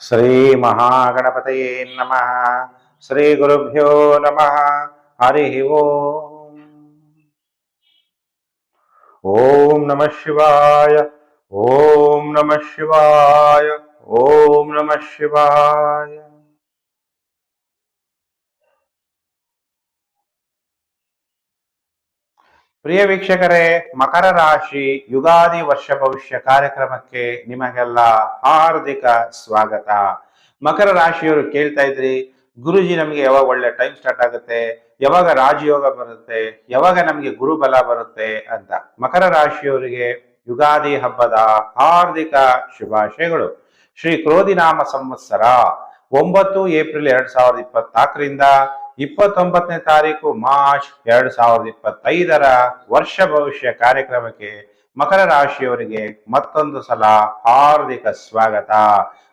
ಶ್ರೀ ಮಹಾಗಣಪತಯೇ ನಮಃ ಶ್ರೀ ಗುರುಭ್ಯೋ ನಮಃ ಹರಿ ಓಂ ಓಂ ನಮಃ ಶಿವಾಯ ಓಂ ನಮಃ ಶಿವಾಯ ಓಂ ನಮಃ ಶಿವಾಯ ಪ್ರಿಯ ವೀಕ್ಷಕರೇ, ಮಕರ ರಾಶಿ ಯುಗಾದಿ ವರ್ಷ ಭವಿಷ್ಯ ಕಾರ್ಯಕ್ರಮಕ್ಕೆ ನಿಮಗೆಲ್ಲ ಹಾರ್ದಿಕ ಸ್ವಾಗತ. ಮಕರ ರಾಶಿಯವರು ಕೇಳ್ತಾ ಇದ್ರಿ, ಗುರುಜಿ ನಮಗೆ ಯಾವಾಗ ಒಳ್ಳೆ ಟೈಮ್ ಸ್ಟಾರ್ಟ್ ಆಗುತ್ತೆ, ಯಾವಾಗ ರಾಜಯೋಗ ಬರುತ್ತೆ, ಯಾವಾಗ ನಮಗೆ ಗುರುಬಲ ಬರುತ್ತೆ ಅಂತ. ಮಕರ ರಾಶಿಯವರಿಗೆ ಯುಗಾದಿ ಹಬ್ಬದ ಹಾರ್ದಿಕ ಶುಭಾಶಯಗಳು. ಶ್ರೀ ಕ್ರೋಧಿನಾಮ ಸಂವತ್ಸರ, ಒಂಬತ್ತು ಏಪ್ರಿಲ್ ಎರಡ್ ಸಾವಿರದ ಇಪ್ಪತ್ನಾಲ್ಕರಿಂದ ಇಪ್ಪತ್ತೊಂಬತ್ತನೇ ತಾರೀಕು ಮಾರ್ಚ್ ಎರಡು ಸಾವಿರದ ಇಪ್ಪತ್ತೈದರ ವರ್ಷ ಭವಿಷ್ಯ ಕಾರ್ಯಕ್ರಮಕ್ಕೆ ಮಕರ ರಾಶಿಯವರಿಗೆ ಮತ್ತೊಂದು ಸಲ ಹಾರ್ದಿಕ ಸ್ವಾಗತ.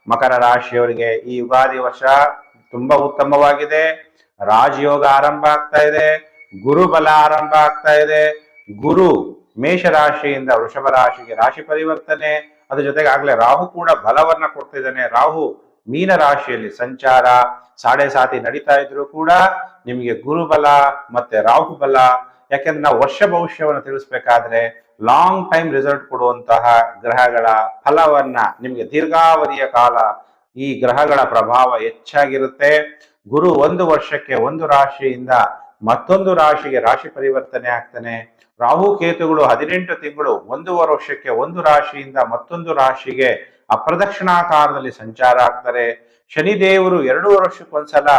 ಮಕರ ರಾಶಿಯವರಿಗೆ ಈ ಯುಗಾದಿ ವರ್ಷ ತುಂಬಾ ಉತ್ತಮವಾಗಿದೆ. ರಾಜಯೋಗ ಆರಂಭ ಆಗ್ತಾ ಇದೆ. ಗುರುಬಲ ಆರಂಭ ಆಗ್ತಾ ಇದೆ. ಗುರು ಮೇಷ ರಾಶಿಯಿಂದ ವೃಷಭ ರಾಶಿಗೆ ರಾಶಿ ಪರಿವರ್ತನೆ. ಅದ್ರ ಜೊತೆಗೆ ಆಗ್ಲೇ ರಾಹು ಕೂಡ ಬಲವನ್ನ ಕೊಡ್ತಿದ್ದಾನೆ. ರಾಹು ಮೀನ ರಾಶಿಯಲ್ಲಿ ಸಂಚಾರ, ಸಾಡೆ ಸಾತಿ ನಡೀತಾ ಇದ್ರು ಕೂಡ ನಿಮಗೆ ಗುರುಬಲ ಮತ್ತೆ ರಾಹು ಬಲ ಯಾಕೆಂದ್ರೆ ನಾವು ವರ್ಷ ಭವಿಷ್ಯವನ್ನು ತಿಳಿಸ್ಬೇಕಾದ್ರೆ ಲಾಂಗ್ ಟೈಮ್ ರಿಸಲ್ಟ್ ಕೊಡುವಂತಹ ಗ್ರಹಗಳ ಫಲವನ್ನ ನಿಮಗೆ ದೀರ್ಘಾವಧಿಯ ಕಾಲ ಈ ಗ್ರಹಗಳ ಪ್ರಭಾವ ಹೆಚ್ಚಾಗಿರುತ್ತೆ. ಗುರು ಒಂದು ವರ್ಷಕ್ಕೆ ಒಂದು ರಾಶಿಯಿಂದ ಮತ್ತೊಂದು ರಾಶಿಗೆ ರಾಶಿ ಪರಿವರ್ತನೆ ಆಗ್ತಾನೆ. ರಾಹು ಕೇತುಗಳು ಹದಿನೆಂಟು ತಿಂಗಳು ಒಂದೂವರೆ ವರ್ಷಕ್ಕೆ ಒಂದು ರಾಶಿಯಿಂದ ಮತ್ತೊಂದು ರಾಶಿಗೆ ಅಪ್ರದಕ್ಷಿಣಾಕಾರದಲ್ಲಿ ಸಂಚಾರ ಆಗ್ತಾರೆ. ಶನಿದೇವರು ಎರಡು ವರ್ಷಕ್ಕೊಂದ್ಸಲ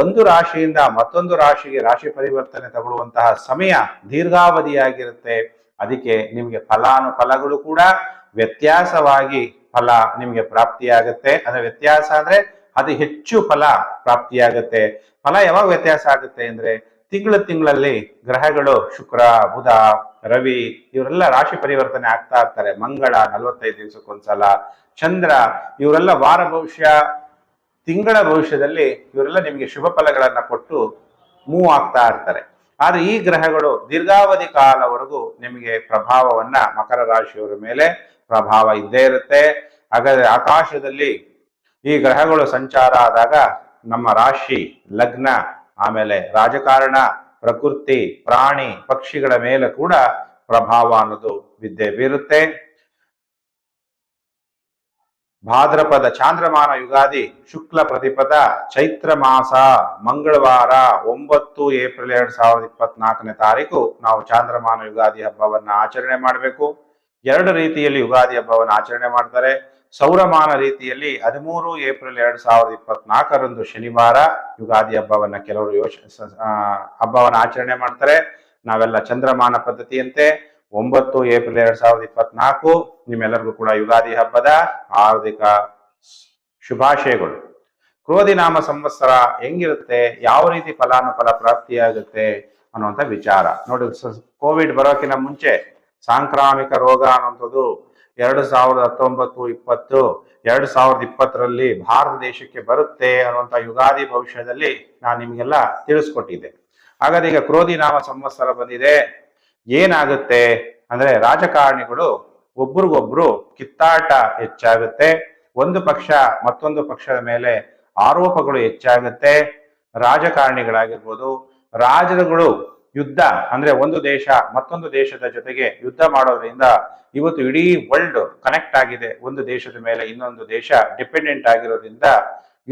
ಒಂದು ರಾಶಿಯಿಂದ ಮತ್ತೊಂದು ರಾಶಿಗೆ ರಾಶಿ ಪರಿವರ್ತನೆ ತಗೊಳ್ಳುವಂತಹ ಸಮಯ ದೀರ್ಘಾವಧಿಯಾಗಿರುತ್ತೆ. ಅದಕ್ಕೆ ನಿಮಗೆ ಫಲಾನುಫಲಗಳು ಕೂಡ ವ್ಯತ್ಯಾಸವಾಗಿ ಫಲ ನಿಮಗೆ ಪ್ರಾಪ್ತಿಯಾಗುತ್ತೆ. ಅಂದ್ರೆ ವ್ಯತ್ಯಾಸ ಅಂದ್ರೆ ಅದು ಹೆಚ್ಚು ಫಲ ಪ್ರಾಪ್ತಿಯಾಗುತ್ತೆ. ಫಲ ಯಾವಾಗ ವ್ಯತ್ಯಾಸ ಆಗುತ್ತೆ ಅಂದ್ರೆ ತಿಂಗಳ ತಿಂಗಳಲ್ಲಿ ಗ್ರಹಗಳು, ಶುಕ್ರ, ಬುಧ, ರವಿ ಇವರೆಲ್ಲ ರಾಶಿ ಪರಿವರ್ತನೆ ಆಗ್ತಾ ಇರ್ತಾರೆ. ಮಂಗಳ ನಲವತ್ತೈದು ದಿವಸಕ್ಕೊಂದ್ಸಲ, ಚಂದ್ರ ಇವರೆಲ್ಲ ವಾರ ಭವಿಷ್ಯ, ತಿಂಗಳ ಭವಿಷ್ಯದಲ್ಲಿ ಇವರೆಲ್ಲ ನಿಮಗೆ ಶುಭ ಫಲಗಳನ್ನ ಕೊಟ್ಟು ಮೂವ್ ಆಗ್ತಾ ಇರ್ತಾರೆ. ಆದರೆ ಈ ಗ್ರಹಗಳು ದೀರ್ಘಾವಧಿ ಕಾಲವರೆಗೂ ನಿಮಗೆ ಪ್ರಭಾವವನ್ನ ಮಕರ ರಾಶಿಯವರ ಮೇಲೆ ಪ್ರಭಾವ ಇದ್ದೇ ಇರುತ್ತೆ. ಹಾಗಾದ್ರೆ ಆಕಾಶದಲ್ಲಿ ಈ ಗ್ರಹಗಳು ಸಂಚಾರ ಆದಾಗ ನಮ್ಮ ರಾಶಿ ಲಗ್ನ ಆಮೇಲೆ ರಾಜಕಾರಣ, ಪ್ರಕೃತಿ, ಪ್ರಾಣಿ, ಪಕ್ಷಿಗಳ ಮೇಲೆ ಕೂಡ ಪ್ರಭಾವ ಅನ್ನೋದು ವಿದ್ಯೆ ಬೀರುತ್ತೆ. ಭಾದ್ರಪದ ಚಾಂದ್ರಮಾನ ಯುಗಾದಿ ಶುಕ್ಲ ಪ್ರತಿಪದ ಚೈತ್ರ ಮಾಸ ಮಂಗಳವಾರ ಒಂಬತ್ತು ಏಪ್ರಿಲ್ ಎರಡ್ ಸಾವಿರದ ಇಪ್ಪತ್ನಾಲ್ಕನೇ ತಾರೀಕು ನಾವು ಚಾಂದ್ರಮಾನ ಯುಗಾದಿ ಹಬ್ಬವನ್ನ ಆಚರಣೆ ಮಾಡಬೇಕು. ಎರಡು ರೀತಿಯಲ್ಲಿ ಯುಗಾದಿ ಹಬ್ಬವನ್ನು ಆಚರಣೆ ಮಾಡ್ತಾರೆ. ಸೌರಮಾನ ರೀತಿಯಲ್ಲಿ ಹದಿಮೂರು ಏಪ್ರಿಲ್ ಎರಡು ಸಾವಿರದ ಇಪ್ಪತ್ನಾಲ್ಕರಂದು ಶನಿವಾರ ಯುಗಾದಿ ಹಬ್ಬವನ್ನ ಕೆಲವರು ಯೋಚ ಹಬ್ಬವನ್ನು ಆಚರಣೆ ಮಾಡ್ತಾರೆ. ನಾವೆಲ್ಲ ಚಂದ್ರಮಾನ ಪದ್ಧತಿಯಂತೆ ಒಂಬತ್ತು ಏಪ್ರಿಲ್ ಎರಡ್ ಸಾವಿರದ ಇಪ್ಪತ್ನಾಲ್ಕು ನಿಮ್ಮೆಲ್ಲರಿಗೂ ಕೂಡ ಯುಗಾದಿ ಹಬ್ಬದ ಹಾರ್ದಿಕ ಶುಭಾಶಯಗಳು. ಕ್ರೋಧಿನಾಮ ಸಂವತ್ಸರ ಹೆಂಗಿರುತ್ತೆ? ಯಾವ ರೀತಿ ಫಲಾನುಫಲ ಪ್ರಾಪ್ತಿಯಾಗುತ್ತೆ ಅನ್ನುವಂಥ ವಿಚಾರ. ನೋಡಿ ಕೋವಿಡ್ ಬರೋಕಿನ ಮುಂಚೆ ಸಾಂಕ್ರಾಮಿಕ ರೋಗ ಅನ್ನುವಂಥದ್ದು ಎರಡು ಸಾವಿರದ ಹತ್ತೊಂಬತ್ತು, ಇಪ್ಪತ್ತು, ಎರಡು ಸಾವಿರದ ಇಪ್ಪತ್ತರಲ್ಲಿ ಭಾರತ ದೇಶಕ್ಕೆ ಬರುತ್ತೆ ಅನ್ನುವಂಥ ಯುಗಾದಿ ಭವಿಷ್ಯದಲ್ಲಿ ನಾನು ನಿಮಗೆಲ್ಲ ತಿಳಿಸ್ಕೊಟ್ಟಿದ್ದೆ. ಹಾಗಾದ್ರೆ ಈಗ ಕ್ರೋಧಿನಾಮ ಸಂವತ್ಸರ ಬಂದಿದೆ. ಏನಾಗುತ್ತೆ ಅಂದ್ರೆ ರಾಜಕಾರಣಿಗಳು ಒಬ್ರಿಗೊಬ್ರು ಕಿತ್ತಾಟ ಹೆಚ್ಚಾಗುತ್ತೆ. ಒಂದು ಪಕ್ಷ ಮತ್ತೊಂದು ಪಕ್ಷದ ಮೇಲೆ ಆರೋಪಗಳು ಹೆಚ್ಚಾಗುತ್ತೆ. ರಾಜಕಾರಣಿಗಳಾಗಿರ್ಬೋದು, ರಾಜರುಗಳು ಯುದ್ಧ, ಅಂದ್ರೆ ಒಂದು ದೇಶ ಮತ್ತೊಂದು ದೇಶದ ಜೊತೆಗೆ ಯುದ್ಧ ಮಾಡೋದ್ರಿಂದ ಇವತ್ತು ಇಡೀ ವರ್ಲ್ಡ್ ಕನೆಕ್ಟ್ ಆಗಿದೆ. ಒಂದು ದೇಶದ ಮೇಲೆ ಇನ್ನೊಂದು ದೇಶ ಡಿಪೆಂಡೆಂಟ್ ಆಗಿರೋದ್ರಿಂದ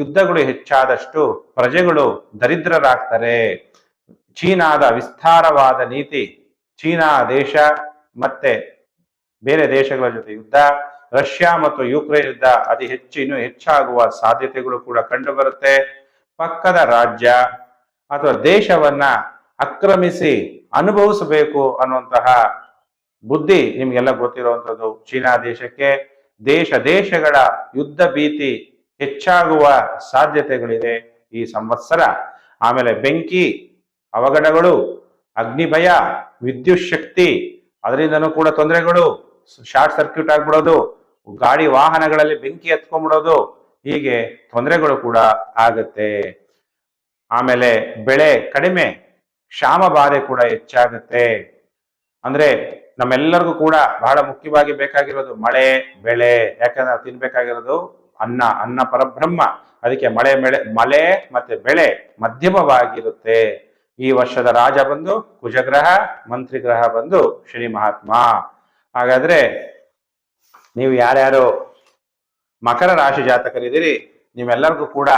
ಯುದ್ಧಗಳು ಹೆಚ್ಚಾದಷ್ಟು ಪ್ರಜೆಗಳು ದರಿದ್ರರಾಗ್ತಾರೆ. ಚೀನಾದ ವಿಸ್ತಾರವಾದ ನೀತಿ, ಚೀನಾ ದೇಶ ಮತ್ತೆ ಬೇರೆ ದೇಶಗಳ ಜೊತೆ ಯುದ್ಧ, ರಷ್ಯಾ ಮತ್ತು ಯುಕ್ರೇನ್ ಯುದ್ಧ ಅತಿ ಹೆಚ್ಚು ಇನ್ನೂ ಹೆಚ್ಚಾಗುವ ಸಾಧ್ಯತೆಗಳು ಕೂಡ ಕಂಡುಬರುತ್ತೆ. ಪಕ್ಕದ ರಾಜ್ಯ ಅಥವಾ ದೇಶವನ್ನ ಆಕ್ರಮಿಸಿ ಅನುಭವಿಸಬೇಕು ಅನ್ನುವಂತಹ ಬುದ್ಧಿ ನಿಮಗೆಲ್ಲ ಗೊತ್ತಿರುವಂತದ್ದು ಚೀನಾ ದೇಶಕ್ಕೆ ದೇಶ ದೇಶಗಳ ಯುದ್ಧ ಭೀತಿ ಹೆಚ್ಚಾಗುವ ಸಾಧ್ಯತೆಗಳಿದೆ ಈ ಸಂವತ್ಸರ. ಆಮೇಲೆ ಬೆಂಕಿ, ಅವಘಡಗಳು, ಅಗ್ನಿಭಯ, ವಿದ್ಯುತ್ ಶಕ್ತಿ, ಅದರಿಂದನೂ ಕೂಡ ತೊಂದರೆಗಳು, ಶಾರ್ಟ್ ಸರ್ಕ್ಯೂಟ್ ಆಗ್ಬಿಡೋದು, ಗಾಡಿ ವಾಹನಗಳಲ್ಲಿ ಬೆಂಕಿ ಎತ್ಕೊಂಡ್ಬಿಡೋದು ಹೀಗೆ ತೊಂದರೆಗಳು ಕೂಡ ಆಗತ್ತೆ. ಆಮೇಲೆ ಬೆಳೆ ಕಡಿಮೆ ಕ್ಷಾಮ ಬಾಧೆ ಕೂಡ ಹೆಚ್ಚಾಗುತ್ತೆ. ಅಂದ್ರೆ ನಮ್ಮೆಲ್ಲರಿಗೂ ಕೂಡ ಬಹಳ ಮುಖ್ಯವಾಗಿ ಬೇಕಾಗಿರೋದು ಮಳೆ, ಬೆಳೆ, ಯಾಕಂದ್ರೆ ತಿನ್ಬೇಕಾಗಿರೋದು ಅನ್ನ ಅನ್ನ ಪರಬ್ರಹ್ಮ. ಅದಕ್ಕೆ ಮಳೆ, ಬೆಳೆ, ಮಳೆ ಮತ್ತೆ ಬೆಳೆ ಮಧ್ಯಮವಾಗಿರುತ್ತೆ. ಈ ವರ್ಷದ ರಾಜ ಬಂದು ಕುಜಗ್ರಹ, ಮಂತ್ರಿ ಗ್ರಹ ಬಂದು ಶ್ರೀ ಮಹಾತ್ಮ. ಹಾಗಾದ್ರೆ ನೀವು ಯಾರ್ಯಾರು ಮಕರ ರಾಶಿ ಜಾತಕರಿದ್ದೀರಿ ನೀವೆಲ್ಲರಿಗೂ ಕೂಡ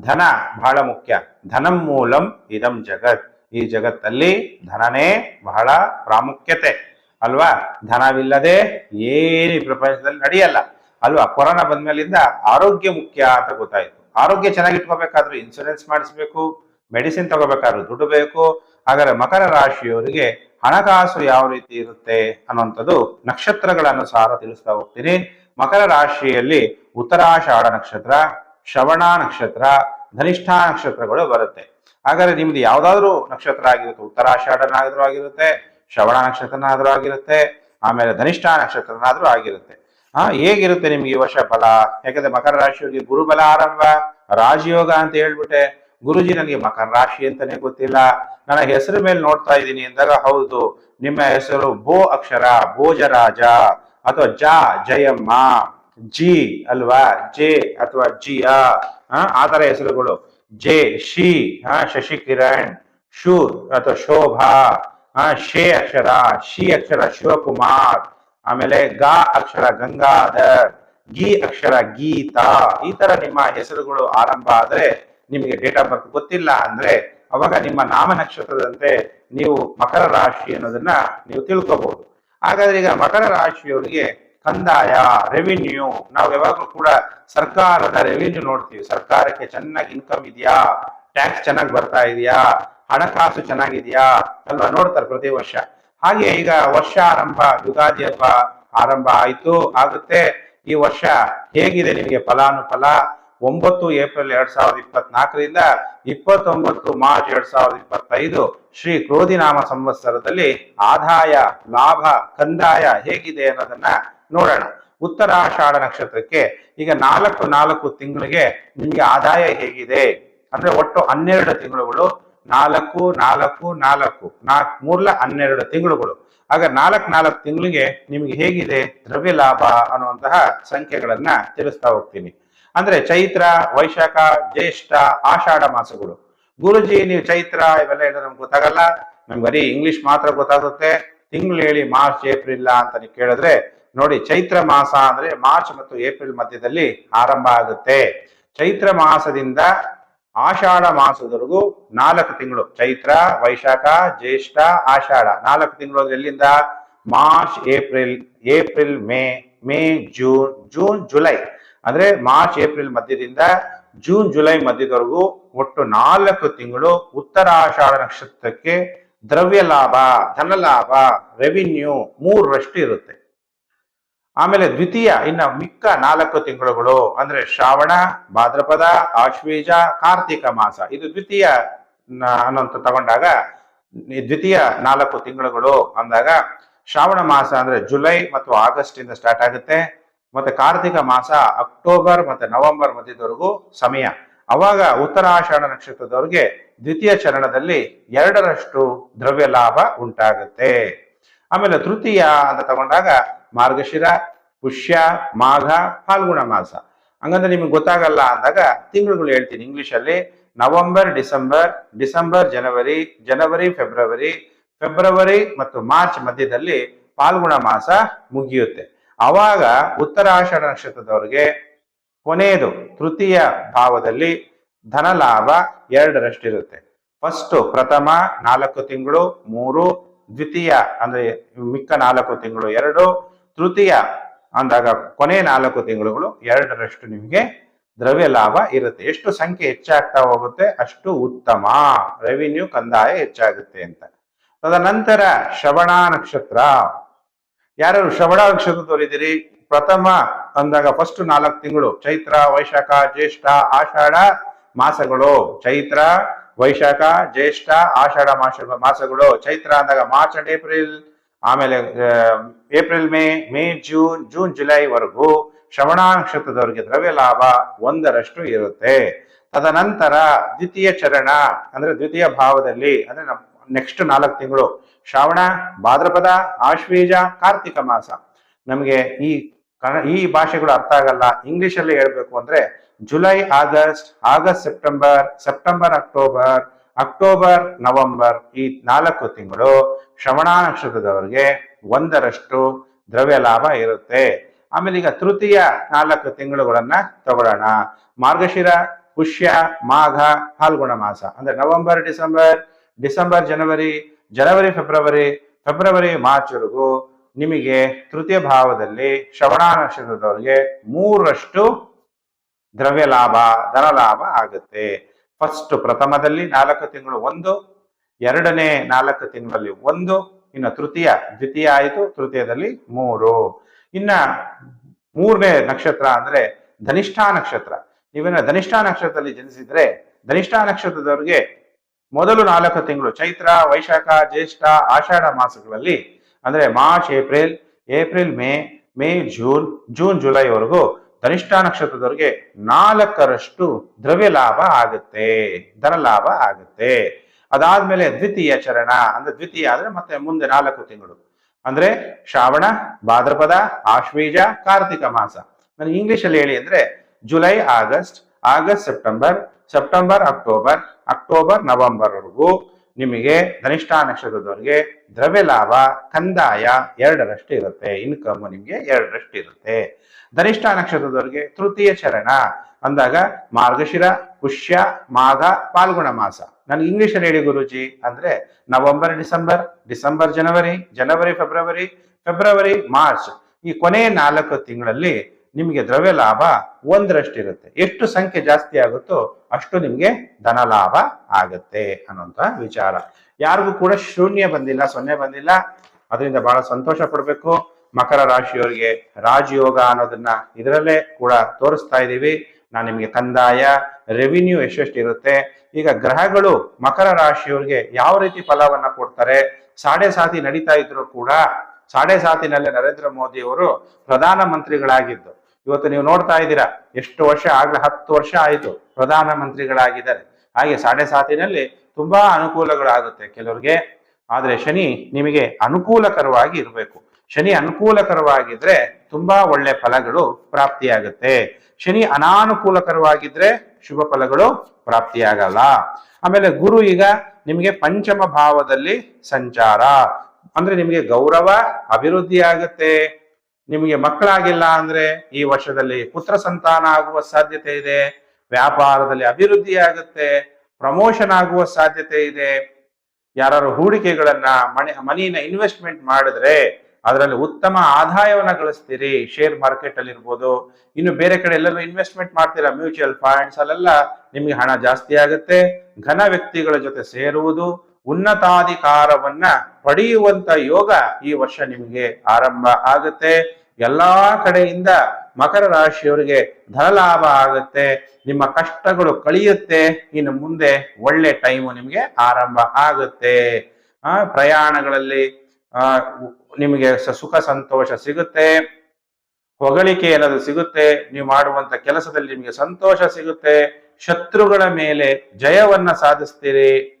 ಧನ ಬಹಳ ಮುಖ್ಯ. ಧನಂ ಮೂಲಂ ಇದಂ ಜಗತ್. ಈ ಜಗತ್ತಲ್ಲಿ ಧನನೇ ಬಹಳ ಪ್ರಾಮುಖ್ಯತೆ. ಅಲ್ವಾ? ಧನವಿಲ್ಲದೆ ಏನು ಪ್ರಪಂಚದಲ್ಲಿ ನಡೆಯಲ್ಲ. ಅಲ್ವಾ? ಕೊರೋನಾ ಬಂದ್ಮೇಲಿಂದ ಆರೋಗ್ಯ ಮುಖ್ಯ ಅಂತ ಗೊತ್ತಾಯ್ತು. ಆರೋಗ್ಯ ಚೆನ್ನಾಗಿ ಇಟ್ಕೋಬೇಕಾದ್ರೂ ಇನ್ಸೂರೆನ್ಸ್ ಮಾಡಿಸ್ಬೇಕು ಮೆಡಿಸಿನ್ ತಗೋಬೇಕಾದ್ರೂ ದುಡ್ಡು ಬೇಕು. ಹಾಗಾದ್ರೆ ಮಕರ ರಾಶಿಯವರಿಗೆ ಹಣಕಾಸು ಯಾವ ರೀತಿ ಇರುತ್ತೆ ಅನ್ನುವಂಥದ್ದು ನಕ್ಷತ್ರಗಳನ್ನು ಅನುಸಾರ ತಿಳಿಸ್ತಾ ಹೋಗ್ತೀನಿ. ಮಕರ ರಾಶಿಯಲ್ಲಿ ಉತ್ತರಾಷಾಢ ನಕ್ಷತ್ರ, ಶ್ರವಣ ನಕ್ಷತ್ರ, ಧನಿಷ್ಠ ನಕ್ಷತ್ರಗಳು ಬರುತ್ತೆ. ಹಾಗಾದ್ರೆ ನಿಮ್ದು ಯಾವ್ದಾದ್ರು ನಕ್ಷತ್ರ ಆಗಿರುತ್ತೆ ಉತ್ತರಾಷಾಢನಾದ್ರೂ ಆಗಿರುತ್ತೆ, ಶ್ರವಣ ನಕ್ಷತ್ರನಾದ್ರೂ ಆಗಿರುತ್ತೆ, ಆಮೇಲೆ ಧನಿಷ್ಠ ನಕ್ಷತ್ರನಾದ್ರೂ ಆಗಿರುತ್ತೆ. ಆ, ಹೇಗಿರುತ್ತೆ ನಿಮ್ಗೆ ಈ ವರ್ಷ ಫಲ? ಯಾಕಂದ್ರೆ ಮಕರ ರಾಶಿಯವರಿಗೆ ಗುರುಬಲ ಆರಂಭ, ರಾಜಯೋಗ ಅಂತ ಹೇಳ್ಬಿಟ್ಟೆ. ಗುರುಜಿ, ನನಗೆ ಮಕರ ರಾಶಿ ಅಂತಾನೆ ಗೊತ್ತಿಲ್ಲ. ನನ್ನ ಹೆಸರು ಮೇಲೆ ನೋಡ್ತಾ ಇದ್ದೀನಿ ಅಂದಾಗ ಹೌದು, ನಿಮ್ಮ ಹೆಸರು ಬೋ ಅಕ್ಷರ ಭೋಜರಾಜ ಅಥವಾ ಜ, ಜಯಮ್ಮ, ಜಿ ಅಲ್ವಾ, ಜೆ ಅಥವಾ ಜಿಯ, ಆ ತರ ಹೆಸರುಗಳು. ಜೆ ಶಿ ಆ, ಶಶಿಕಿರಣ್ ಶೂರ್ ಅಥವಾ ಶೋಭಾ ಆ, ಶೇ ಅಕ್ಷರ ಶಿ ಅಕ್ಷರ ಶಿವಕುಮಾರ್ ಆಮೇಲೆ ಗಾ ಅಕ್ಷರ ಗಂಗಾಧರ್ ಗಿ ಅಕ್ಷರ ಗೀತಾ ಈ ತರ ನಿಮ್ಮ ಹೆಸರುಗಳು ಆರಂಭ ಆದ್ರೆ ನಿಮಗೆ ಡೇಟ್ ಆಫ್ ಬರ್ತ್ ಗೊತ್ತಿಲ್ಲ ಅಂದ್ರೆ ಅವಾಗ ನಿಮ್ಮ ನಾಮ ನಕ್ಷತ್ರದಂತೆ ನೀವು ಮಕರ ರಾಶಿ ಅನ್ನೋದನ್ನ ನೀವು ತಿಳ್ಕೋಬಹುದು ಹಾಗಾದ್ರೆ ಈಗ ಮಕರ ರಾಶಿಯವರಿಗೆ ಕಂದಾಯ ರೆವಿನ್ಯೂ ನಾವು ಯಾವಾಗಲೂ ಕೂಡ ಸರ್ಕಾರದ ರೆವಿನ್ಯೂ ನೋಡ್ತೀವಿ. ಸರ್ಕಾರಕ್ಕೆ ಚೆನ್ನಾಗಿ ಇನ್ಕಮ್ ಇದೆಯಾ? ಟ್ಯಾಕ್ಸ್ ಚೆನ್ನಾಗಿ ಬರ್ತಾ ಇದೆಯಾ? ಹಣಕಾಸು ಚೆನ್ನಾಗಿದೆಯಾ? ಅಲ್ವಾ? ನೋಡ್ತಾರೆ ಪ್ರತಿ ವರ್ಷ. ಹಾಗೆ ಈಗ ವರ್ಷ ಆರಂಭ, ಯುಗಾದಿ ಹಬ್ಬ ಆರಂಭ ಆಯ್ತು. ಆಗುತ್ತೆ. ಈ ವರ್ಷ ಹೇಗಿದೆ ನಿಮಗೆ ಫಲಾನುಫಲ? ಒಂಬತ್ತು ಏಪ್ರಿಲ್ ಎರಡ್ ಸಾವಿರದ ಇಪ್ಪತ್ನಾಲ್ಕರಿಂದ ಇಪ್ಪತ್ತೊಂಬತ್ತು ಮಾರ್ಚ್ ಎರಡ್ ಸಾವಿರದ ಇಪ್ಪತ್ತೈದು ಶ್ರೀ ಕ್ರೋಧಿನಾಮ ಸಂವತ್ಸರದಲ್ಲಿ ಆದಾಯ, ಲಾಭ, ಕಂದಾಯ ಹೇಗಿದೆ ಅನ್ನೋದನ್ನ ನೋಡೋಣ. ಉತ್ತರಾಷಾಢ ನಕ್ಷತ್ರಕ್ಕೆ ಈಗ ನಾಲ್ಕು ನಾಲ್ಕು ತಿಂಗಳಿಗೆ ನಿಮಗೆ ಆದಾಯ ಹೇಗಿದೆ. ಅಂದ್ರೆ ಒಟ್ಟು ಹನ್ನೆರಡು ತಿಂಗಳುಗಳು. ನಾಲ್ಕು ನಾಲ್ಕು ನಾಲ್ಕು. ನಾಲ್ಕು, ಮೂರ್ಲ ಹನ್ನೆರಡು ತಿಂಗಳುಗಳು. ಆಗ ನಾಲ್ಕು ನಾಲ್ಕು ತಿಂಗಳಿಗೆ ನಿಮಗೆ ಹೇಗಿದೆ? ದ್ರವ್ಯ ಲಾಭ ಅನ್ನುವಂತಹ ಸಂಖ್ಯೆಗಳನ್ನ ತಿಳಿಸ್ತಾ ಹೋಗ್ತೀನಿ. ಅಂದ್ರೆ ಚೈತ್ರ, ವೈಶಾಖ, ಜ್ಯೇಷ್ಠ, ಆಷಾಢ ಮಾಸಗಳು. ಗುರುಜಿ, ನೀವು ಚೈತ್ರ ಇವೆಲ್ಲ ಹೇಳಿದ್ರೆ ನಮ್ಗೆ ಗೊತ್ತಾಗಲ್ಲ. ನಮ್ಗೆ ಬರೀ ಇಂಗ್ಲಿಷ್ ಮಾತ್ರ ಗೊತ್ತಾಗುತ್ತೆ. ತಿಂಗಳು ಹೇಳಿ ಮಾರ್ಚ್ ಏಪ್ರಿಲ್ ಅಂತ ನೀವು ಕೇಳಿದ್ರೆ ನೋಡಿ, ಚೈತ್ರ ಮಾಸ ಅಂದ್ರೆ ಮಾರ್ಚ್ ಮತ್ತು ಏಪ್ರಿಲ್ ಮಧ್ಯದಲ್ಲಿ ಆರಂಭ ಆಗುತ್ತೆ. ಚೈತ್ರ ಮಾಸದಿಂದ ಆಷಾಢ ಮಾಸದವರೆಗೂ ನಾಲ್ಕು ತಿಂಗಳು, ಚೈತ್ರ, ವೈಶಾಖ, ಜ್ಯೇಷ್ಠ, ಆಷಾಢ. ನಾಲ್ಕು ತಿಂಗಳು ಎಲ್ಲಿಂದ? March, April April, May May, June June, July. ಅಂದ್ರೆ ಮಾರ್ಚ್, ಏಪ್ರಿಲ್ ಮಧ್ಯದಿಂದ ಜೂನ್, ಜುಲೈ ಮಧ್ಯದವರೆಗೂ ಒಟ್ಟು ನಾಲ್ಕು ತಿಂಗಳು ಉತ್ತರಾಷಾಢ ನಕ್ಷತ್ರಕ್ಕೆ ದ್ರವ್ಯ ಲಾಭ ಧನ ಲಾಭ ರೆವಿನ್ಯೂ ಮೂರರಷ್ಟು ಇರುತ್ತೆ. ಆಮೇಲೆ ದ್ವಿತೀಯ, ಇನ್ನ ಮಿಕ್ಕ ನಾಲ್ಕು ತಿಂಗಳುಗಳು ಅಂದ್ರೆ ಶ್ರಾವಣ, ಭಾದ್ರಪದ ಆಶ್ವೀಜ ಕಾರ್ತಿಕ ಮಾಸ. ಇದು ದ್ವಿತೀಯ ಅನ್ನೋಂತ ತಗೊಂಡಾಗ ದ್ವಿತೀಯ ನಾಲ್ಕು ತಿಂಗಳುಗಳು ಅಂದಾಗ ಶ್ರಾವಣ ಮಾಸ ಅಂದ್ರೆ ಜುಲೈ ಮತ್ತು ಆಗಸ್ಟ್ ಇಂದ ಸ್ಟಾರ್ಟ್ ಆಗುತ್ತೆ. ಮತ್ತೆ ಕಾರ್ತಿಕ ಮಾಸ ಅಕ್ಟೋಬರ್ ಮತ್ತೆ ನವೆಂಬರ್ ಮಧ್ಯದವರೆಗೂ ಸಮಯ. ಅವಾಗ ಉತ್ತರಾಷಾಢ ನಕ್ಷತ್ರದವರಿಗೆ ದ್ವಿತೀಯ ಚರಣದಲ್ಲಿ ಎರಡರಷ್ಟು ದ್ರವ್ಯ ಲಾಭ ಉಂಟಾಗುತ್ತೆ. ಆಮೇಲೆ ತೃತೀಯ ಅಂತ ತಗೊಂಡಾಗ ಮಾರ್ಗಶಿರ, ಪುಷ್ಯ, ಮಾಘ, ಫಾಲ್ಗುಣ, ಮಾಸ. ಹಂಗಂದ್ರೆ ನಿಮ್ಗೆ ಗೊತ್ತಾಗಲ್ಲ ಅಂದಾಗ ತಿಂಗಳುಗಳು ಹೇಳ್ತೀನಿ. ಇಂಗ್ಲಿಷ್ ಅಲ್ಲಿ November, December December, January January, February February ಮತ್ತು ಮಾರ್ಚ್ ಮಧ್ಯದಲ್ಲಿ ಫಾಲ್ಗುಣ ಮಾಸ ಮುಗಿಯುತ್ತೆ. ಅವಾಗ ಉತ್ತರಾಷಾಢ ನಕ್ಷತ್ರದವರಿಗೆ ಕೊನೆಯದು ತೃತೀಯ ಭಾವದಲ್ಲಿ ಧನ ಲಾಭ ಎರಡರಷ್ಟಿರುತ್ತೆ. ಫಸ್ಟ್ ಪ್ರಥಮ ನಾಲ್ಕು ತಿಂಗಳು, ಮೂರು ದ್ವಿತೀಯ ಅಂದ್ರೆ ಮಿಕ್ಕ ನಾಲ್ಕು ತಿಂಗಳು, ಎರಡು ತೃತೀಯ ಅಂದಾಗ ಕೊನೆ ನಾಲ್ಕು ತಿಂಗಳುಗಳು ಎರಡರಷ್ಟು ನಿಮಗೆ ದ್ರವ್ಯ ಲಾಭ ಇರುತ್ತೆ. ಎಷ್ಟು ಸಂಖ್ಯೆ ಹೆಚ್ಚಾಗ್ತಾ ಹೋಗುತ್ತೆ? ಅಷ್ಟು ಉತ್ತಮ. ರೆವಿನ್ಯೂ ಕಂದಾಯ ಹೆಚ್ಚಾಗುತ್ತೆ ಅಂತ. ತದನಂತರ ಶ್ರವಣ ನಕ್ಷತ್ರ. ಯಾರು ಶ್ರವಣ ನಕ್ಷತ್ರ ತೋರಿದಿರಿ ಪ್ರಥಮ ಅಂದಾಗ ಫಸ್ಟ್ ನಾಲ್ಕು ತಿಂಗಳು ಚೈತ್ರ, ವೈಶಾಖ, ಜ್ಯೇಷ್ಠ, ಆಷಾಢ ಮಾಸಗಳು. ಚೈತ್ರ ವೈಶಾಖ, ಜ್ಯೇಷ್ಠ, ಆಷಾಢ ಮಾಸ, ಮಾಸಗಳು ಚೈತ್ರ ಅಂದಾಗ ಮಾರ್ಚ್ ಅಂಡ್ ಏಪ್ರಿಲ್, ಆಮೇಲೆ April, May May, June June, July ವರೆಗೂ ಶ್ರವಣ ನಕ್ಷತ್ರದವರಿಗೆ ದ್ರವ್ಯ ಲಾಭ ಒಂದರಷ್ಟು ಇರುತ್ತೆ. ತದನಂತರ ದ್ವಿತೀಯ ಚರಣ, ಅಂದ್ರೆ ದ್ವಿತೀಯ ಭಾವದಲ್ಲಿ, ಅಂದ್ರೆ ನೆಕ್ಸ್ಟ್ ನಾಲ್ಕು ತಿಂಗಳು, ಶ್ರಾವಣ, ಭಾದ್ರಪದ, ಆಶ್ವೀಜ, ಕಾರ್ತಿಕ ಮಾಸ. ನಮಗೆ ಈ ಈ ಭಾಷೆಗಳು ಅರ್ಥ ಆಗಲ್ಲ. ಇಂಗ್ಲಿಷ್ ಅಲ್ಲಿ ಹೇಳ್ಬೇಕು ಅಂದ್ರೆ July, August August, September September, October October, November ಈ ನಾಲ್ಕು ತಿಂಗಳು ಶ್ರವಣ ನಕ್ಷತ್ರದವರಿಗೆ ಒಂದರಷ್ಟು ದ್ರವ್ಯ ಲಾಭ ಇರುತ್ತೆ. ಆಮೇಲೆ ಈಗ ತೃತೀಯ ನಾಲ್ಕು ತಿಂಗಳುಗಳನ್ನ ತಗೊಳ್ಳೋಣ. ಮಾರ್ಗಶಿರ, ಪುಷ್ಯ, ಮಾಘ, ಫಾಲ್ಗುಣ ಮಾಸ. ಅಂದ್ರೆ November, December December, January January, February February ಮಾರ್ಚ್ವರೆಗೂ ನಿಮಗೆ ತೃತೀಯ ಭಾವದಲ್ಲಿ ಶ್ರವಣ ನಕ್ಷತ್ರದವರಿಗೆ ಮೂರಷ್ಟು ದ್ರವ್ಯ ಲಾಭ ದರ ಲಾಭ ಆಗುತ್ತೆ. ಫಸ್ಟ್ ಪ್ರಥಮದಲ್ಲಿ ನಾಲ್ಕು ತಿಂಗಳು ಒಂದು, ಎರಡನೇ ನಾಲ್ಕು ತಿಂಗಳಲ್ಲಿ ಒಂದು, ಇನ್ನು ತೃತೀಯ, ದ್ವಿತೀಯ ಆಯಿತು, ತೃತೀಯದಲ್ಲಿ ಮೂರು. ಇನ್ನ ಮೂರನೇ ನಕ್ಷತ್ರ ಅಂದ್ರೆ ಧನಿಷ್ಠಾ ನಕ್ಷತ್ರ. ನೀವೇನ ಧನಿಷ್ಠಾ ನಕ್ಷತ್ರದಲ್ಲಿ ಜನಿಸಿದ್ರೆ ಧನಿಷ್ಠಾ ನಕ್ಷತ್ರದವರಿಗೆ ಮೊದಲು ನಾಲ್ಕು ತಿಂಗಳು ಚೈತ್ರ, ವೈಶಾಖ, ಜ್ಯೇಷ್ಠ, ಆಷಾಢ ಮಾಸಗಳಲ್ಲಿ ಅಂದ್ರೆ March, April April May May, June June, ಜುಲೈವರೆಗೂ ಧನಿಷ್ಠಾ ನಕ್ಷತ್ರದವರಿಗೆ ನಾಲ್ಕರಷ್ಟು ದ್ರವ್ಯ ಲಾಭ ಆಗುತ್ತೆ, ಧನ ಲಾಭ ಆಗುತ್ತೆ. ಅದಾದ್ಮೇಲೆ ದ್ವಿತೀಯ ಚರಣ, ಅಂದ್ರೆ ದ್ವಿತೀಯ ಆದ್ರೆ ಮತ್ತೆ ಮುಂದೆ ನಾಲ್ಕು ತಿಂಗಳು. ಅಂದ್ರೆ ಶ್ರಾವಣ, ಭಾದ್ರಪದ, ಆಶ್ವೀಜ, ಕಾರ್ತಿಕ ಮಾಸ. ನಾನು ಇಂಗ್ಲಿಷ್ ಅಲ್ಲಿ ಹೇಳಿ ಅಂದ್ರೆ July, August August, September September, October October November ವರೆಗೂ ನಿಮಗೆ ಧನಿಷ್ಠಾ ನಕ್ಷತ್ರದವರಿಗೆ ದ್ರವ್ಯ ಲಾಭ ಕಂದಾಯ ಎರಡರಷ್ಟು ಇರುತ್ತೆ. ಇನ್ಕಮ್ ನಿಮಗೆ ಎರಡರಷ್ಟು ಇರುತ್ತೆ. ಧನಿಷ್ಠ ನಕ್ಷತ್ರದವರಿಗೆ ತೃತೀಯ ಚರಣ. ಅಂದಾಗ ಮಾರ್ಗಶಿರ, ಪುಷ್ಯ, ಮಾಘ, ಪಾಲ್ಗುಣ ಮಾಸ. ನನಗೆ ಇಂಗ್ಲಿಷ್ ಅಲ್ಲಿ ಹೇಳಿ ಗುರುಜಿ, ಅಂದ್ರೆ November, December December, January January, February February, March ಈ ಕೊನೆಯ ನಾಲ್ಕು ತಿಂಗಳಲ್ಲಿ ನಿಮಗೆ ದ್ರವ್ಯ ಲಾಭ ಒಂದರಷ್ಟು ಇರುತ್ತೆ. ಎಷ್ಟು ಸಂಖ್ಯೆ ಜಾಸ್ತಿ ಆಗುತ್ತೋ ಅಷ್ಟು ನಿಮಗೆ ಧನ ಲಾಭ ಆಗುತ್ತೆ ಅನ್ನುವಂತ ವಿಚಾರ. ಯಾರಿಗೂ ಕೂಡ ಶೂನ್ಯ ಬಂದಿಲ್ಲ, ಸೊನ್ನೆ ಬಂದಿಲ್ಲ. ಅದರಿಂದ ಬಹಳ ಸಂತೋಷ ಪಡ್ಬೇಕು. ಮಕರ ರಾಶಿಯವರಿಗೆ ರಾಜಯೋಗ ಅನ್ನೋದನ್ನ ಇದರಲ್ಲೇ ಕೂಡ ತೋರಿಸ್ತಾ ಇದ್ದೀವಿ ನಾನು ನಿಮಗೆ ಕಂದಾಯ ರೆವಿನ್ಯೂ ಎಷ್ಟೆಷ್ಟು ಇರುತ್ತೆ. ಈಗ ಗ್ರಹಗಳು ಮಕರ ರಾಶಿಯವರಿಗೆ ಯಾವ ರೀತಿ ಫಲವನ್ನ ಕೊಡ್ತಾರೆ. ಸಾಡೆ ಸಾತಿ ನಡೀತಾ ಇದ್ರು ಕೂಡ ಸಾಡೆ ಸಾತಿನಲ್ಲೇ ನರೇಂದ್ರ ಮೋದಿ ಅವರು ಪ್ರಧಾನ ಮಂತ್ರಿಗಳಾಗಿದ್ದು. ಇವತ್ತು ನೀವು ನೋಡ್ತಾ ಇದ್ದೀರಾ, ಎಷ್ಟು ವರ್ಷ ಆಗ್ಲೇ, ಹತ್ತು ವರ್ಷ ಆಯಿತು ಪ್ರಧಾನ ಮಂತ್ರಿಗಳಾಗಿದ್ದಾರೆ. ಹಾಗೆ ಸಾಡೆ ಸಾತಿನಲ್ಲಿ ತುಂಬಾ ಅನುಕೂಲಗಳಾಗುತ್ತೆ ಕೆಲವ್ರಿಗೆ. ಆದ್ರೆ ಶನಿ ನಿಮಗೆ ಅನುಕೂಲಕರವಾಗಿ ಇರಬೇಕು. ಶನಿ ಅನುಕೂಲಕರವಾಗಿದ್ರೆ ತುಂಬಾ ಒಳ್ಳೆ ಫಲಗಳು ಪ್ರಾಪ್ತಿಯಾಗುತ್ತೆ. ಶನಿ ಅನಾನುಕೂಲಕರವಾಗಿದ್ರೆ ಶುಭ ಫಲಗಳು ಪ್ರಾಪ್ತಿಯಾಗಲ್ಲ. ಆಮೇಲೆ ಗುರು ಈಗ ನಿಮಗೆ ಪಂಚಮ ಭಾವದಲ್ಲಿ ಸಂಚಾರ. ಅಂದ್ರೆ ನಿಮಗೆ ಗೌರವ ಅಭಿವೃದ್ಧಿ ಆಗುತ್ತೆ. ನಿಮಗೆ ಮಕ್ಕಳಾಗಿಲ್ಲ ಅಂದ್ರೆ ಈ ವರ್ಷದಲ್ಲಿ ಪುತ್ರ ಸಂತಾನ ಆಗುವ ಸಾಧ್ಯತೆ ಇದೆ. ವ್ಯಾಪಾರದಲ್ಲಿ ಅಭಿವೃದ್ಧಿ ಆಗುತ್ತೆ ಪ್ರಮೋಷನ್ ಆಗುವ ಸಾಧ್ಯತೆ ಇದೆ. ಯಾರು ಹೂಡಿಕೆಗಳನ್ನ ಮನೆ ಮನಿನ ಇನ್ವೆಸ್ಟ್ಮೆಂಟ್ ಮಾಡಿದ್ರೆ ಅದರಲ್ಲಿ ಉತ್ತಮ ಆದಾಯವನ್ನ ಗಳಿಸ್ತೀರಿ. ಶೇರ್ ಮಾರ್ಕೆಟ್ ಅಲ್ಲಿ ಇರ್ಬೋದು. ಇನ್ನು ಬೇರೆ ಕಡೆ ಎಲ್ಲರೂ ಇನ್ವೆಸ್ಟ್ಮೆಂಟ್ ಮಾಡ್ತೀರಾ? ಮ್ಯೂಚುವಲ್ ಫಂಡ್ಸ್ ಅಲ್ಲೆಲ್ಲ ನಿಮಗೆ ಹಣ ಜಾಸ್ತಿ ಆಗುತ್ತೆ. ಘನ ವ್ಯಕ್ತಿಗಳ ಜೊತೆ ಸೇರುವುದು ಉನ್ನತಾಧಿಕಾರವನ್ನ ಪಡೆಯುವಂತ ಯೋಗ ಈ ವರ್ಷ ನಿಮಗೆ ಆರಂಭ ಆಗುತ್ತೆ. ಎಲ್ಲಾ ಕಡೆಯಿಂದ ಮಕರ ರಾಶಿಯವರಿಗೆ ಧನಲಾಭ ಆಗುತ್ತೆ, ನಿಮ್ಮ ಕಷ್ಟಗಳು ಕಳಿಯುತ್ತೆ, ಇನ್ನು ಮುಂದೆ ಒಳ್ಳೆ ಟೈಮು ನಿಮಗೆ ಆರಂಭ ಆಗುತ್ತೆ. ಆ, ಪ್ರಯಾಣಗಳಲ್ಲಿ, ಆ, ನಿಮಗೆ ಸುಖ ಸಂತೋಷ ಸಿಗುತ್ತೆ, ಹೊಗಳಿಕೆ ಏನಾದ್ರು ಸಿಗುತ್ತೆ, ನೀವು ಮಾಡುವಂತ ಕೆಲಸದಲ್ಲಿ ನಿಮಗೆ ಸಂತೋಷ ಸಿಗುತ್ತೆ, ಶತ್ರುಗಳ ಮೇಲೆ ಜಯವನ್ನ ಸಾಧಿಸ್ತೀರಿ,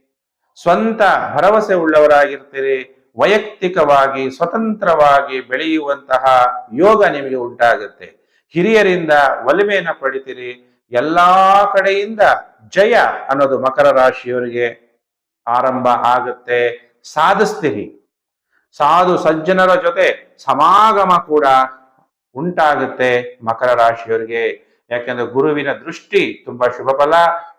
ಸ್ವಂತ ಭರವಸೆ ಉಳ್ಳವರಾಗಿರ್ತೀರಿ, ವೈಯಕ್ತಿಕವಾಗಿ ಸ್ವತಂತ್ರವಾಗಿ ಬೆಳೆಯುವಂತಹ ಯೋಗ ನಿಮಗೆ ಉಂಟಾಗುತ್ತೆ. ಹಿರಿಯರಿಂದ ಒಲಿಮೆಯನ್ನ ಪಡಿತೀರಿ. ಎಲ್ಲಾ ಕಡೆಯಿಂದ ಜಯ ಅನ್ನೋದು ಮಕರ ರಾಶಿಯವರಿಗೆ ಆರಂಭ ಆಗುತ್ತೆ. ಸಾಧಿಸ್ತೀರಿ. ಸಾಧು ಸಜ್ಜನರ ಜೊತೆ ಸಮಾಗಮ ಕೂಡ ಉಂಟಾಗುತ್ತೆ ಮಕರ ರಾಶಿಯವರಿಗೆ. ಯಾಕೆಂದ್ರೆ ಗುರುವಿನ ದೃಷ್ಟಿ ತುಂಬಾ ಶುಭ ಫಲ,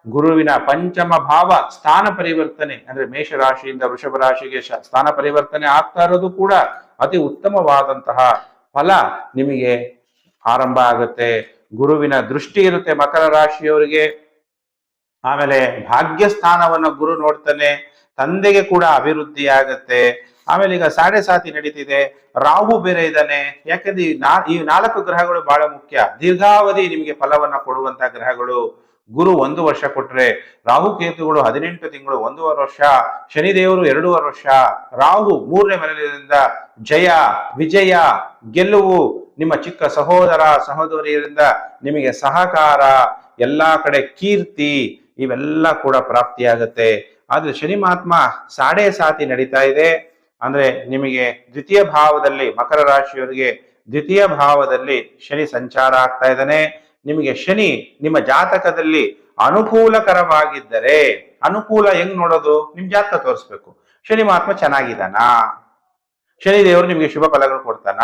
ಗುರುವಿನ ಪಂಚಮ ಭಾವ ಸ್ಥಾನ ಪರಿವರ್ತನೆ, ಅಂದ್ರೆ ಮೇಷ ರಾಶಿಯಿಂದ ವೃಷಭ ರಾಶಿಗೆ ಸ್ಥಾನ ಪರಿವರ್ತನೆ ಆಗ್ತಾ ಇರೋದು ಕೂಡ ಅತಿ ಉತ್ತಮವಾದಂತಹ ಫಲ ನಿಮಗೆ ಆರಂಭ ಆಗುತ್ತೆ. ಗುರುವಿನ ದೃಷ್ಟಿ ಇರುತ್ತೆ ಮಕರ ರಾಶಿಯವರಿಗೆ. ಆಮೇಲೆ ಭಾಗ್ಯ ಸ್ಥಾನವನ್ನ ಗುರು ನೋಡ್ತಾನೆ. ತಂದೆಗೆ ಕೂಡ ಅಭಿವೃದ್ಧಿ ಆಗತ್ತೆ. ಆಮೇಲೆ ಈಗ ಸಾಡೆ ಸಾತಿ ನಡೀತಿದೆ. ರಾಹು ಬೇರೆ ಇದ್ದಾನೆ. ಯಾಕಂದ್ರೆ ಈ ನಾ, ಈ ನಾಲ್ಕು ಗ್ರಹಗಳು ಬಹಳ ಮುಖ್ಯ. ದೀರ್ಘಾವಧಿ ನಿಮಗೆ ಫಲವನ್ನ ಕೊಡುವಂತ ಗ್ರಹಗಳು. ಗುರು ಒಂದು ವರ್ಷ ಕೊಟ್ರೆ, ರಾಹು ಕೇತುಗಳು ಹದಿನೆಂಟು ತಿಂಗಳು, ಒಂದೂವರೆ ವರ್ಷ, ಶನಿದೇವರು ಎರಡೂವರೆ ವರ್ಷ, ರಾಹು ಮೂರನೇ ಮನೆಯಿಂದ ಜಯ, ವಿಜಯ, ಗೆಲುವು ನಿಮ್ಮ ಚಿಕ್ಕ ಸಹೋದರ ಸಹೋದರಿಯರಿಂದ ನಿಮಗೆ ಸಹಕಾರ, ಎಲ್ಲಾ ಕಡೆ ಕೀರ್ತಿ ಇವೆಲ್ಲ ಕೂಡ ಪ್ರಾಪ್ತಿಯಾಗತ್ತೆ. ಆದ್ರೆ ಶನಿ ಮಹಾತ್ಮ ಸಾಡೆ ಸಾತಿ ನಡೀತಾ ಇದೆ. ಅಂದ್ರೆ ನಿಮಗೆ ದ್ವಿತೀಯ ಭಾವದಲ್ಲಿ ಮಕರ ರಾಶಿಯವರಿಗೆ ದ್ವಿತೀಯ ಭಾವದಲ್ಲಿ ಶನಿ ಸಂಚಾರ ಆಗ್ತಾ ಇದ್ದಾನೆ. ನಿಮಗೆ ಶನಿ ನಿಮ್ಮ ಜಾತಕದಲ್ಲಿ ಅನುಕೂಲಕರವಾಗಿದ್ದರೆ, ಅನುಕೂಲ ಹೆಂಗ್ ನೋಡೋದು? ನಿಮ್ ಜಾತಕ ತೋರಿಸ್ಬೇಕು. ಶನಿ ಮಹಾತ್ಮ ಚೆನ್ನಾಗಿದ್ದಾನಾ? ಶನಿ ದೇವರು ನಿಮಗೆ ಶುಭ ಫಲಗಳು ಕೊಡ್ತಾನ.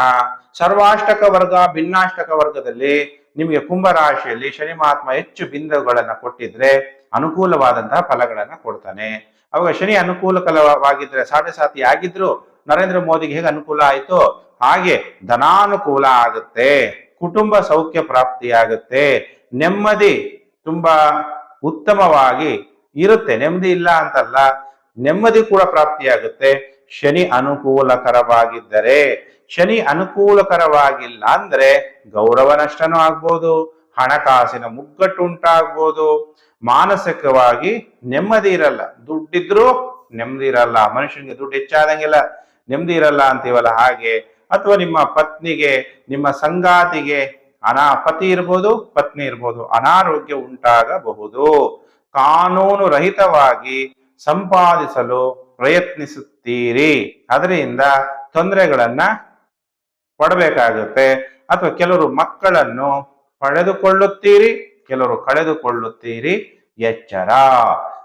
ಸರ್ವಾಷ್ಟಕ ವರ್ಗ, ಭಿನ್ನಾಷ್ಟಕ ವರ್ಗದಲ್ಲಿ ನಿಮಗೆ ಕುಂಭ ರಾಶಿಯಲ್ಲಿ ಶನಿ ಮಹಾತ್ಮ ಹೆಚ್ಚು ಬಿಂದುಗಳನ್ನ ಕೊಟ್ಟಿದ್ರೆ ಅನುಕೂಲವಾದಂತಹ ಫಲಗಳನ್ನ ಕೊಡ್ತಾನೆ. ಅವಾಗ ಶನಿ ಅನುಕೂಲಕರವಾಗಿದ್ರೆ ಸಾಡೆ ಸಾತಿ ಆಗಿದ್ರು ನರೇಂದ್ರ ಮೋದಿಗೆ ಹೇಗೆ ಅನುಕೂಲ ಆಯಿತು ಹಾಗೆ ಧನಾನುಕೂಲ ಆಗುತ್ತೆ. ಕುಟುಂಬ ಸೌಖ್ಯ ಪ್ರಾಪ್ತಿಯಾಗುತ್ತೆ ನೆಮ್ಮದಿ ತುಂಬಾ ಉತ್ತಮವಾಗಿ ಇರುತ್ತೆ. ನೆಮ್ಮದಿ ಇಲ್ಲ ಅಂತಲ್ಲ, ನೆಮ್ಮದಿ ಕೂಡ ಪ್ರಾಪ್ತಿಯಾಗುತ್ತೆ ಶನಿ ಅನುಕೂಲಕರವಾಗಿದ್ದರೆ, ಶನಿ ಅನುಕೂಲಕರವಾಗಿಲ್ಲ ಅಂದ್ರೆ ಗೌರವ ನಷ್ಟನೂ ಆಗ್ಬೋದು, ಹಣಕಾಸಿನ ಮುಗ್ಗಟ್ಟು ಉಂಟಾಗ್ಬೋದು ಮಾನಸಿಕವಾಗಿ ನೆಮ್ಮದಿ ಇರಲ್ಲ. ದುಡ್ಡಿದ್ರೂ ನೆಮ್ಮದಿ ಇರಲ್ಲ, ಮನುಷ್ಯನಿಗೆ ದುಡ್ಡು ಹೆಚ್ಚಾದಂಗೆಲ್ಲ, ನೆಮ್ಮದಿ ಇರಲ್ಲ ಅಂತೀವಲ್ಲ ಹಾಗೆ. ಅಥವಾ ನಿಮ್ಮ ಪತ್ನಿಗೆ, ನಿಮ್ಮ ಸಂಗಾತಿಗೆ ಅನಾ ಪತಿ ಇರ್ಬೋದು, ಪತ್ನಿ ಇರ್ಬೋದು, ಅನಾರೋಗ್ಯ ಉಂಟಾಗಬಹುದು. ಕಾನೂನು ರಹಿತವಾಗಿ ಸಂಪಾದಿಸಲು ಪ್ರಯತ್ನಿಸುತ್ತೀರಿ. ಅದರಿಂದ ತೊಂದರೆಗಳನ್ನ ಪಡಬೇಕಾಗುತ್ತೆ. ಅಥವಾ ಕೆಲವರು ಮಕ್ಕಳನ್ನು ಪಡೆದುಕೊಳ್ಳುತ್ತೀರಿ, ಕೆಲವರು ಕಳೆದುಕೊಳ್ಳುತ್ತೀರಿ. ಎಚ್ಚರ.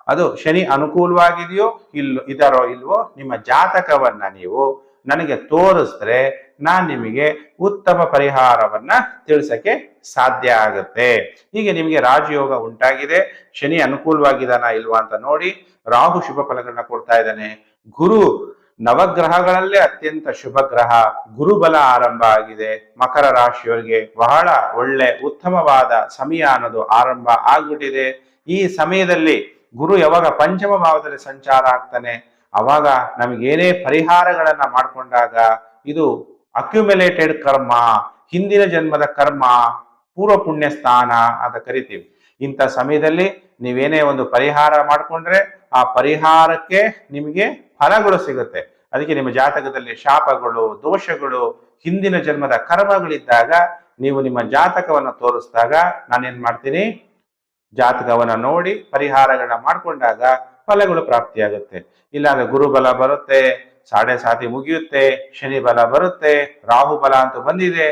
ಅದು ಶನಿ ಅನುಕೂಲವಾಗಿದೆಯೋ, ಇಲ್ಲೋ, ಇದಾರೋ ಇಲ್ವೋ, ನಿಮ್ಮ ಜಾತಕವನ್ನ ನೀವು ನನಗೆ ತೋರಿಸಿದ್ರೆ ನಾನ್ ನಿಮಗೆ ಉತ್ತಮ ಪರಿಹಾರವನ್ನ ತಿಳಿಸಕ್ಕೆ ಸಾಧ್ಯ ಆಗುತ್ತೆ. ಹೀಗೆ ನಿಮಗೆ ರಾಜಯೋಗ ಉಂಟಾಗಿದೆ. ಶನಿ ಅನುಕೂಲವಾಗಿದಾನ ಇಲ್ವಾ ಅಂತ ನೋಡಿ ರಾಹು ಶುಭ ಫಲಗಳನ್ನ ಕೊಡ್ತಾ ಇದ್ದಾನೆ. ಗುರು ನವಗ್ರಹಗಳಲ್ಲೇ ಅತ್ಯಂತ ಶುಭ ಗ್ರಹ. ಗುರುಬಲ ಆರಂಭ ಆಗಿದೆ. ಮಕರ ರಾಶಿಯವರಿಗೆ ಬಹಳ ಒಳ್ಳೆ ಉತ್ತಮವಾದ ಸಮಯ ಅನ್ನೋದು ಆರಂಭ ಆಗ್ಬಿಟ್ಟಿದೆ. ಈ ಸಮಯದಲ್ಲಿ ಗುರು ಯಾವಾಗ ಪಂಚಮ ಭಾವದಲ್ಲಿ ಸಂಚಾರ ಆಗ್ತಾನೆ? ಅವಾಗ ನಮಗೇನೇ ಪರಿಹಾರಗಳನ್ನ ಮಾಡಿಕೊಂಡಾಗ ಇದು ಅಕ್ಯುಮುಲೇಟೆಡ್ ಕರ್ಮ, ಹಿಂದಿನ ಜನ್ಮದ ಕರ್ಮ, ಪೂರ್ವ ಪುಣ್ಯ ಸ್ಥಾನ ಅಂತ ಕರಿತೀವಿ. ಇಂಥ ಸಮಯದಲ್ಲಿ ನೀವೇನೇ ಒಂದು ಪರಿಹಾರ ಮಾಡಿಕೊಂಡ್ರೆ ಆ ಪರಿಹಾರಕ್ಕೆ ನಿಮಗೆ ಫಲಗಳು ಸಿಗುತ್ತೆ. ಅದಕ್ಕೆ ನಿಮ್ಮ ಜಾತಕದಲ್ಲಿ ಶಾಪಗಳು, ದೋಷಗಳು, ಹಿಂದಿನ ಜನ್ಮದ ಕರ್ಮಗಳಿದ್ದಾಗ ನೀವು ನಿಮ್ಮ ಜಾತಕವನ್ನು ತೋರಿಸಿದಾಗ ನಾನೇನ್ ಮಾಡ್ತೀನಿ? ಜಾತಕವನ್ನು ನೋಡಿ ಪರಿಹಾರಗಳನ್ನ ಮಾಡ್ಕೊಂಡಾಗ ಫಲಗಳು ಪ್ರಾಪ್ತಿಯಾಗುತ್ತೆ. ಇಲ್ಲಾಂದ್ರೆ ಗುರುಬಲ ಬರುತ್ತೆ, ಸಾಡೆ ಸಾತಿ ಮುಗಿಯುತ್ತೆ, ಶನಿ ಬಲ ಬರುತ್ತೆ, ರಾಹು ಬಲ ಅಂತ ಬಂದಿದೆ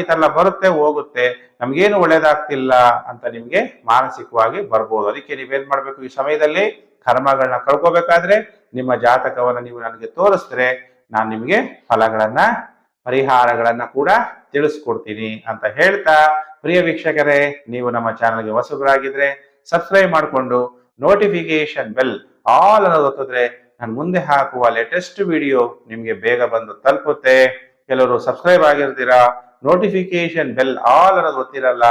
ಈ ತರ ಬರುತ್ತೆ, ಹೋಗುತ್ತೆ. ನಮ್ಗೇನು ಒಳ್ಳೇದಾಗ್ತಿಲ್ಲ ಅಂತ ನಿಮ್ಗೆ ಮಾನಸಿಕವಾಗಿ ಬರ್ಬೋದು. ಅದಕ್ಕೆ ನೀವೇನ್ ಮಾಡ್ಬೇಕು? ಈ ಸಮಯದಲ್ಲಿ ಕರ್ಮಗಳನ್ನ ಕಳ್ಕೋಬೇಕಾದ್ರೆ ನಿಮ್ಮ ಜಾತಕವನ್ನ ನೀವು ನನಗೆ ತೋರಿಸಿದ್ರೆ ನಾನು ನಿಮಗೆ ಫಲಗಳನ್ನ, ಪರಿಹಾರಗಳನ್ನ ಕೂಡ ತಿಳಿಸ್ಕೊಡ್ತೀನಿ ಅಂತ ಹೇಳ್ತಾ, ಪ್ರಿಯ ವೀಕ್ಷಕರೇ, ನೀವು ನಮ್ಮ ಚಾನಲ್ಗೆ ಹೊಸಬರಾಗಿದ್ರೆ ಸಬ್ಸ್ಕ್ರೈಬ್ ಮಾಡಿಕೊಂಡು ನೋಟಿಫಿಕೇಶನ್ ಬೆಲ್ ಆಲ್ ಅನ್ನೋದು ಒತ್ತಿದ್ರೆ ನಾನು ಮುಂದೆ ಹಾಕುವ ಲೇಟೆಸ್ಟ್ ವಿಡಿಯೋ ನಿಮಗೆ ಬೇಗ ಬಂದು ತಲುಪುತ್ತೆ. ಕೆಲವರು ಸಬ್ಸ್ಕ್ರೈಬ್ ಆಗಿರ್ತೀರಾ ನೋಟಿಫಿಕೇಶನ್ ಬೆಲ್ ಆಲ್ ಅನ್ನೋದು ಒತ್ತಿರಲ್ಲ,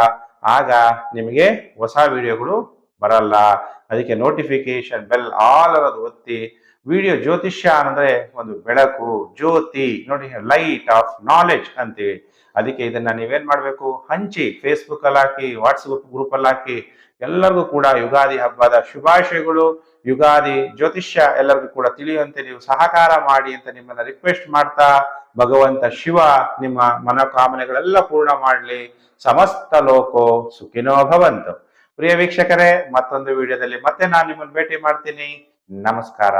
ಆಗ ನಿಮಗೆ ಹೊಸ ವಿಡಿಯೋಗಳು ಬರಲ್ಲ. ಅದಕ್ಕೆ ನೋಟಿಫಿಕೇಶನ್ ಬೆಲ್ ಆಲ್ ಅನ್ನೋದು ಒತ್ತಿ ವಿಡಿಯೋ ಜ್ಯೋತಿಷ್ಯ ಅಂದ್ರೆ ಒಂದು ಬೆಳಕು, ಜ್ಯೋತಿ, ನೋಡಿ ಲೈಟ್ ಆಫ್ ನಾಲೆಜ್ ಅಂತೇಳಿ ಅದಕ್ಕೆ ಇದನ್ನ ನೀವೇನ್ ಮಾಡ್ಬೇಕು? ಹಂಚಿ ಫೇಸ್ಬುಕ್ ಅಲ್ಲಿ ಹಾಕಿ ವಾಟ್ಸ್ಆಪ್ ಗ್ರೂಪ್ ಅಲ್ಲಿ ಹಾಕಿ, ಎಲ್ಲರಿಗೂ ಕೂಡ ಯುಗಾದಿ ಹಬ್ಬದ ಶುಭಾಶಯಗಳು. ಯುಗಾದಿ ಜ್ಯೋತಿಷ್ಯ ಎಲ್ಲರಿಗೂ ಕೂಡ ತಿಳಿಯುವಂತೆ ನೀವು ಸಹಕಾರ ಮಾಡಿ ಅಂತ ನಿಮ್ಮನ್ನ ರಿಕ್ವೆಸ್ಟ್ ಮಾಡ್ತಾ, ಭಗವಂತ ಶಿವ ನಿಮ್ಮ ಮನೋಕಾಮನೆಗಳೆಲ್ಲ ಪೂರ್ಣ ಮಾಡಲಿ. ಸಮಸ್ತ ಲೋಕೋ ಸುಖಿನೋ ಭವಂತು. ಪ್ರಿಯ ವೀಕ್ಷಕರೇ, ಮತ್ತೊಂದು ವಿಡಿಯೋದಲ್ಲಿ ಮತ್ತೆ ನಾನು ನಿಮ್ಮನ್ನು ಭೇಟಿ ಮಾಡ್ತೀನಿ. ನಮಸ್ಕಾರ.